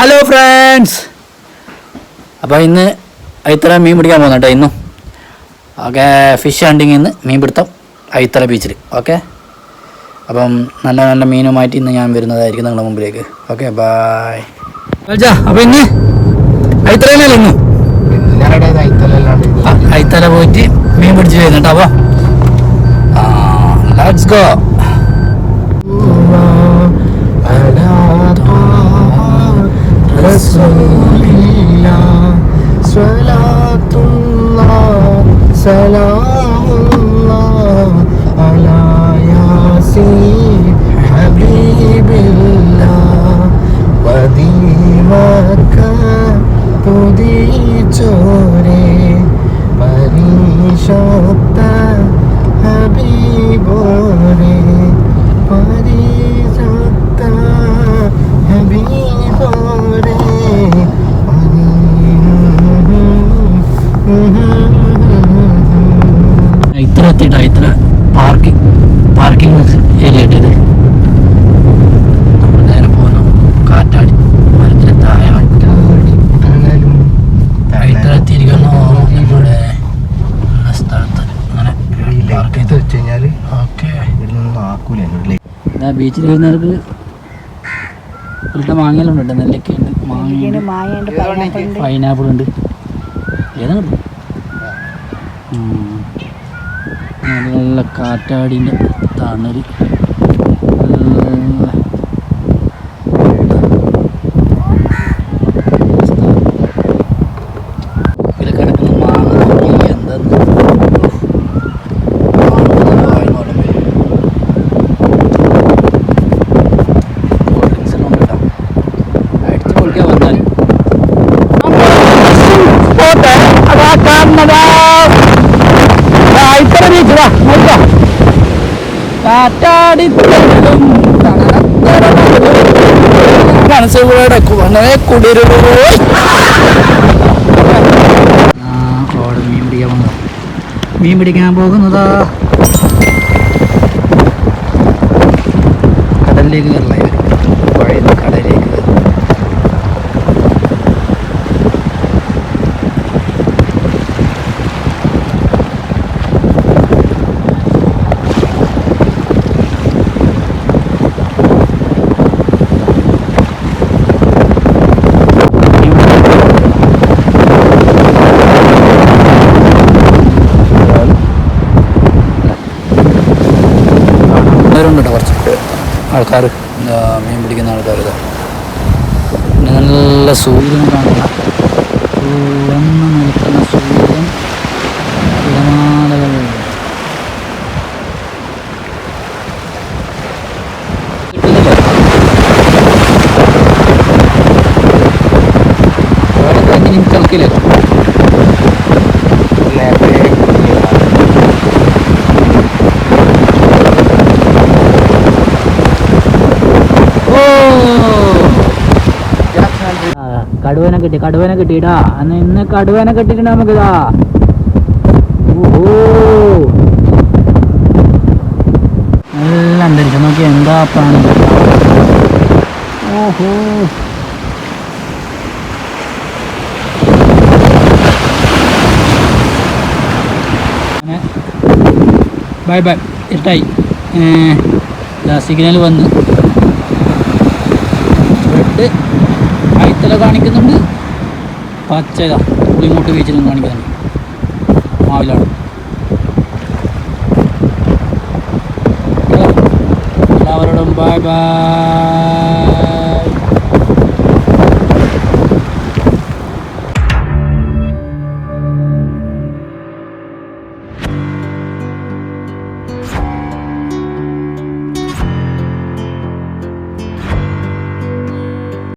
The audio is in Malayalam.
ഹലോ ഫ്രണ്ട്സ് അപ്പോൾ ഇന്ന് ഐത്തറ മീൻ പിടിക്കാൻ പോകുന്ന കേട്ടോ ഇന്നും. ഓക്കെ ഫിഷ് ഹണ്ടിങ് ഇന്ന് മീൻ പിടുത്തം ഐത്തറ ബീച്ചിൽ ഓക്കെ? അപ്പം നല്ല നല്ല മീനുമായിട്ട് ഇന്ന് ഞാൻ വരുന്നതായിരിക്കും നിങ്ങളുടെ മുമ്പിലേക്ക്. ഓക്കെ ബായ് അപ്പോൾ ഇന്ന് ഐത്തറയിലല്ലേ ഇന്നും? ഐത്തല പോയിട്ട് മീൻ പിടിച്ച് വരുന്നുണ്ട്. അപ്പോൾ ലെറ്റ്സ് ഗോ رسول الله صلاة الله سلام الله على ياسين ഇത്ര എത്തിയിട്ടാ ഇത്ര പാർക്കിംഗ് പാർക്കിംഗ് ഏരിയ ഇട്ടത് നമ്മൾ നേരെ പോകണം കാറ്റാടി മരത്തിന് താഴെ ഇത്ര എത്തിയിരിക്കുന്നു നമ്മുടെ സ്ഥലത്ത്. അങ്ങനെ പാർക്ക് ചെയ്ത്. വെച്ച് ഓക്കെ. ബീച്ചിൽ വരുന്നവർക്ക് ഇവിടുത്തെ മാങ്ങയെല്ലാം ഉണ്ട്. നെല്ലൊക്കെ പൈനാപ്പിൾ ഉണ്ട്. പൈനാപ്പിൾ ഉണ്ട്. ഏതാണ് നല്ല കാറ്റാടിന്റെ തണൽ. നല്ല മീൻ പിടിക്കാൻ വന്നു. മീൻ പിടിക്കാൻ പോകുന്നതാ. കടലിലേക്ക് കയറില്ല? ആൾക്കാർ മീൻ പിടിക്കുന്ന ആൾക്കാർ നല്ല സൂര്യൻ കാണുന്ന. ചുവന്ന് നിൽക്കുന്ന സൂര്യൻ തിരമാലകൾ കിട്ടുന്നില്ലേ. അവിടെ കടുവനെ കിട്ടി കടുവനെ കിട്ടിയിടാ. അന്ന് ഇന്ന് കടുവനെ കിട്ടിയിട്ടുണ്ട് നമുക്കിതാ. ഓഹോ. നല്ല അന്തരീക്ഷം. നോക്കി എന്താ പ്രാണി ഓഹോ. Bye bye. ഇഷ്ടായി സിഗ്നൽ വന്ന്. റെഡ് അയിത്തല കാണിക്കുന്നുണ്ട്. പച്ച ഇങ്ങോട്ട് വീച്ചിലും കാണിക്കുന്നുണ്ട് മാവിലാണ്. എല്ലാവരോടും ബൈ ബൈ